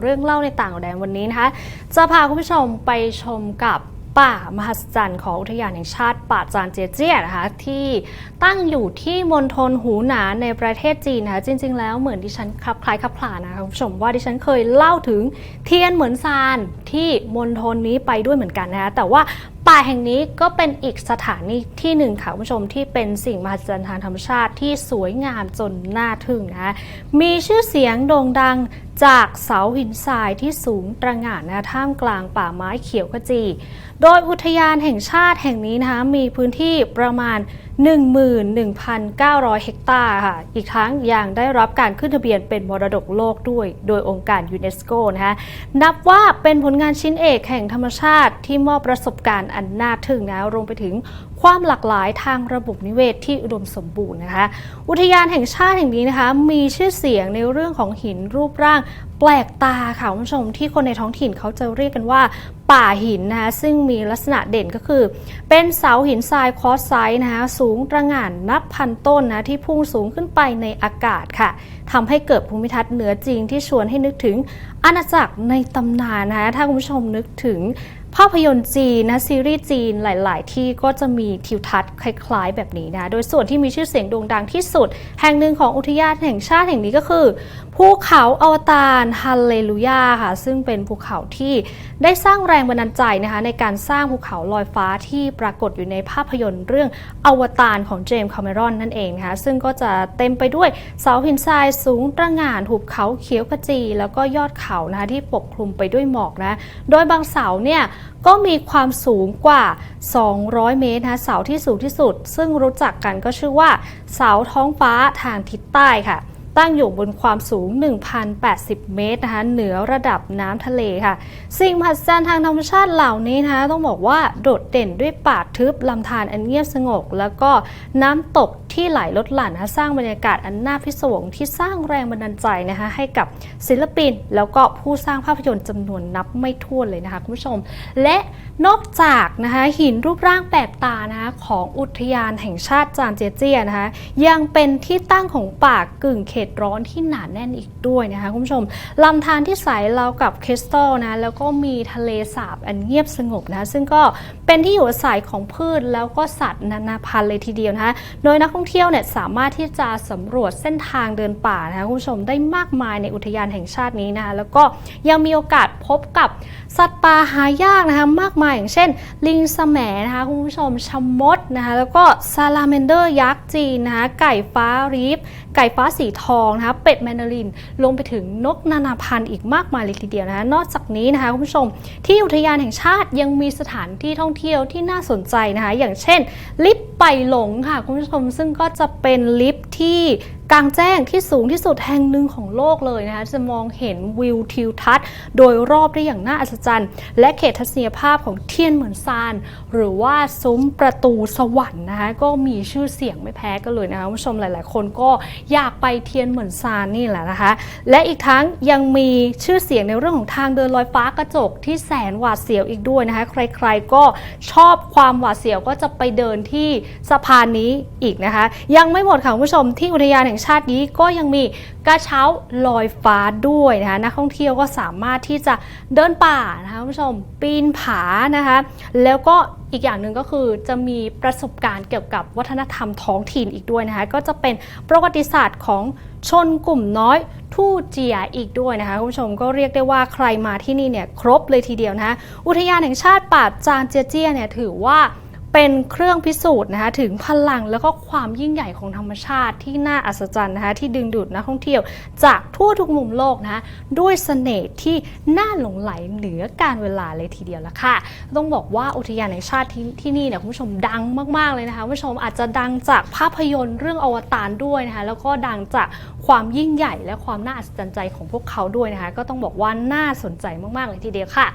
เรื่องเล่าในต่างแดนวันนี้นะคะ จะพาคุณผู้ชมไปชมกับป่ามหัศจรรย์ของอุทยานแห่งชาติป่าจานเจเจียนะคะที่ตั้งอยู่ที่มณฑลหูหนานในประเทศจีนนะคะจริง ๆ แล้วเหมือนดิฉันคลับคล้ายคลับคลานะคะคุณผู้ชมว่าดิฉันเคยเล่าถึงเทียนเหมือนซานที่มณฑลนี้ไปด้วยเหมือนกันนะคะแต่ว่า ป่าแห่งนี้ก็เป็นอีกสถานีที่หนึ่งค่ะคุณผู้ชมที่เป็นสิ่งมหัศจรรย์ทางธรรมชาติที่สวยงามจนน่าทึ่งนะคะมีชื่อเสียงโด่งดังจากเสาหินทรายที่สูงตระหง่านนะท่ามกลางป่าไม้เขียวขจี โดยอุทยานแห่งชาติแห่งนี้นะคะมีพื้นที่ประมาณ 11,900 เฮกตาร์ค่ะ อีกทั้งยังได้รับการขึ้นทะเบียนเป็นมรดกโลกด้วย โดยองค์การยูเนสโกนะคะนับว่าเป็นผลงานชิ้นเอกแห่งธรรมชาติที่มอบประสบการณ์อันน่าทึ่งนะรวมไปถึงความหลากหลายทางระบบนิเวศที่อุดมสมบูรณ์นะคะ อุทยานแห่งชาติแห่งนี้นะคะ มีชื่อเสียงในเรื่องของหินรูปร่างแปลกตาค่ะคุณผู้ชมที่คนในท้องถิ่นเขาจะเรียกกันว่า ป่าหินนะคะซึ่งมีลักษณะเด่นก็คือ เป็นเสาหินทรายคอสไซส์นะคะสูงตระหง่านนับพันต้นนะที่พุ่งสูงขึ้นไปในอากาศค่ะทำให้เกิดภูมิทัศน์เหนือจริงที่ชวนให้นึกถึงอาณาจักรในตำนานนะคะถ้าคุณผู้ชมนึกถึงภาพยนตร์จีนนะซีรีส์จีนหลาย ๆ ที่ก็จะมีทิวทัศน์คล้าย ๆ แบบนี้นะ โดยส่วนที่มีชื่อเสียงโด่งดังที่สุด แห่งหนึ่งของอุทยานแห่งชาติแห่งนี้ก็คือ ภูเขาอวตารฮัลเลลูยาค่ะ ซึ่งเป็นภูเขาที่ได้สร้างแรงบันดาลใจนะคะในการสร้างภูเขาลอยฟ้าที่ปรากฏอยู่ในภาพยนตร์เรื่องอวตารของเจมส์คาเมรอนนั่นเองนะคะซึ่งก็จะเต็มไปด้วยเสาหินทรายสูงตระหง่านหุบเขาเขียวขจี แล้วก็ยอดเขานะคะที่ปกคลุมไปด้วยหมอกนะ โดยบางเสาเนี่ยก็มีความสูงกว่า 200 เมตรนะคะเสาที่สูงที่สุด ซึ่งรู้จักกันก็ชื่อว่าเสาท้องฟ้าทางทิศใต้ค่ะ ตั้งอยู่บนความสูง 1,080 เมตรนะคะเหนือระดับน้ำทะเลค่ะ สิ่งมหัศจรรย์ทางธรรมชาติเหล่านี้นะคะต้องบอกว่าโดดเด่นด้วยป่าทึบลำธารอันเงียบสงบแล้วก็น้ำตก ที่ไหลลดหลั่นนะคะสร้างบรรยากาศอันน่าพิศวงที่สร้างแรงบันดาลใจนะคะให้กับศิลปิน แล้วก็ผู้สร้างภาพยนตร์จำนวนนับไม่ถ้วนเลยนะคะคุณผู้ชม และนอกจากนะคะหินรูปร่างแปลกตานะคะของอุทยานแห่งชาติจานเจียเจียนะคะยังเป็นที่ตั้งของป่ากึ่งเขตร้อนที่หนาแน่นอีกด้วยนะคะคุณผู้ชมลำธารที่ใสเรากับคริสตัลนะแล้วก็มีทะเลสาบอันเงียบสงบนะะซึ่งก็เป็นที่อยู่อาศัยของพืชแล้วก็สัตว์นานาพันธุ์เลยทีเดียวนะคะโดยนักท่องเที่ยวเนี่ยสามารถที่จะสำรวจเส้นทางเดินป่านะคะคุณผู้ชมได้มากมายในอุทยานแห่งชาตินี้นะคะแล้วก็ยังมีโอกาสพบกับสัตว์ป่าหายากนะคะมากมายอย่างเช่น ลิงสแหมนะคะคุณผู้ชมชมดนะคะแล้วก็ซาลาเมนเดอร์ยักษ์จีนนะคะไก่ฟ้ารีฟไก่ฟ้าสีทองนะคะเป็ดแมนดารินรวมไปถึงนกนานาพันธุ์อีกมากมายเลยทีเดียวนะคะนอกจากนี้นะคะคุณผู้ชม ที่อุทยานแห่งชาติยังมีสถานที่ท่องเที่ยวที่น่าสนใจนะคะอย่างเช่นลิฟ ไปหลงค่ะคุณผู้ชมซึ่งก็จะเป็นลิฟที่ กลางแจ้งที่สูงที่สุดแห่งหนึ่งของโลกเลยนะคะจะมองเห็นวิวทิวทัศน์ โดยรอบได้อย่างน่าอัศจรรย์ และเขตทัศนียภาพของเทียนเหมือนซาน หรือว่าซุ้มประตูสวรรค์นะคะก็มีชื่อเสียงไม่แพ้กันเลยนะคะผู้ชมหลาย ๆ คนก็อยากไปเทียนเหมือนซานนี่แหละนะคะ และอีกทั้งยังมีชื่อเสียงในเรื่องของทางเดินลอยฟ้ากระจกที่แสนหวาดเสียวอีกด้วยนะคะ ใคร ๆ ก็ชอบความหวาดเสียวก็จะไปเดินที่สะพานนี้อีกนะคะ ยังไม่หมดค่ะผู้ชมที่อุทยานแห่งชาตินี้ก็ยังมีกระเช้าลอยฟ้าด้วยนะคะนักท่องเที่ยวก็สามารถที่จะเดินป่านะคะคุณผู้ชมปีนผานะคะแล้วก็อีกอย่างหนึ่งก็คือจะมีประสบการณ์เกี่ยวกับวัฒนธรรมท้องถิ่นอีกด้วยนะคะก็จะเป็นประวัติศาสตร์ของชนกลุ่มน้อยทู่เจียอีกด้วยนะคะคุณผู้ชมก็เรียกได้ว่าใครมาที่นี่เนี่ยครบเลยทีเดียวนะคะอุทยานแห่งชาติป่าจางเจียเจียเนี่ยถือว่า เป็นเครื่องพิสูจน์นะคะถึงพลังแล้วก็ความยิ่งใหญ่ของธรรมชาติที่น่าอัศจรรย์นะคะที่ดึงดูดนักท่องเที่ยว จากทั่วทุกมุมโลกนะคะด้วยเสน่ห์ที่น่าหลงไหลเหนือการเวลาเลยทีเดียวละค่ะ ต้องบอกว่าอุทยานแห่งชาติที่ที่นี่เนี่ยคุณผู้ชมดังมากๆเลยนะคะคุณผู้ชมอาจจะดังจากภาพยนตร์เรื่องอวตารด้วยนะคะแล้วก็ดังจากความยิ่งใหญ่และความน่าอัศจรรย์ใจของพวกเขาด้วยนะคะก็ต้องบอกว่าน่าสนใจมากๆเลยทีเดียวค่ะ